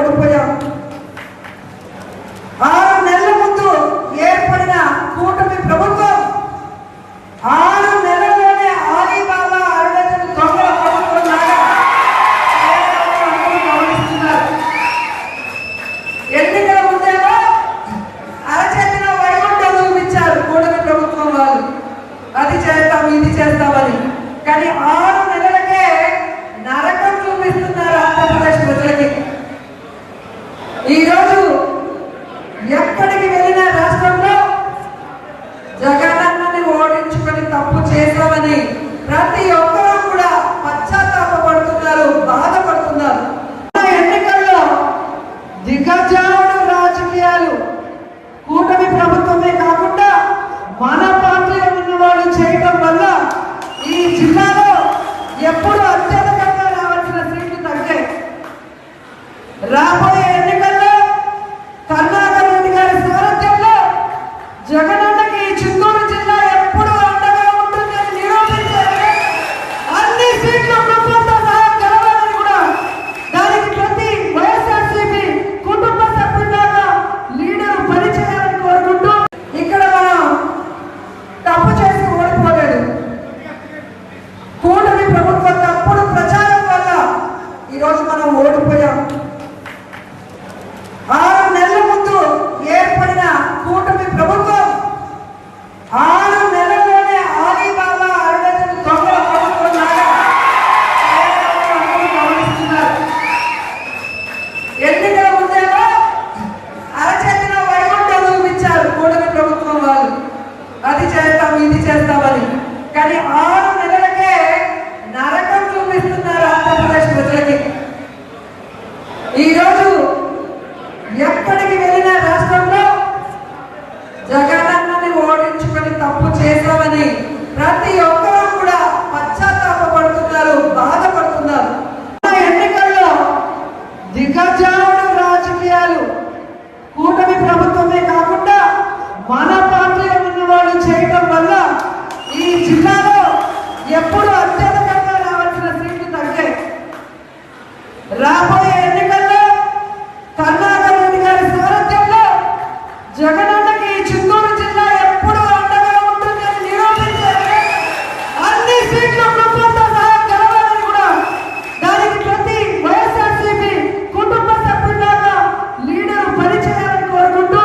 ఓడిపోయాం? ఆరు నెలల ముందు ఏర్పడిన కూటమి ప్రభుత్వం ఆరు నెలల్లోనే ఆలీబాబా అరుణాచల్ దొంగల ప్రభుత్వం గమనిస్తున్నారు. ఎన్నికల ముందేమో కూటమి ప్రభుత్వం వాళ్ళు. అది చేస్తాం ఇది చేస్తామని. కానీ ఆరు puro ఈరోజు ఎక్కడికి వెళ్ళిన రాష్ట్రంలో జగనన్నని ఓడించుకొని తప్పు చేశామని ప్రతి ఒక్కరూ కూడా పశ్చాత్తాపడుతున్నారు బాధపడుతున్నారు. ఎన్నికల్లో దిగజారుడు రాజకీయాలు కూటమి ప్రభుత్వమే కాకుండా మన పార్టీలో ఉన్న వాళ్ళు చేయటం వల్ల ఈ జిల్లాలో ఎప్పుడు అత్యధికంగా రావాల్సిన సీట్లు తగ్గాయి. రాబోయే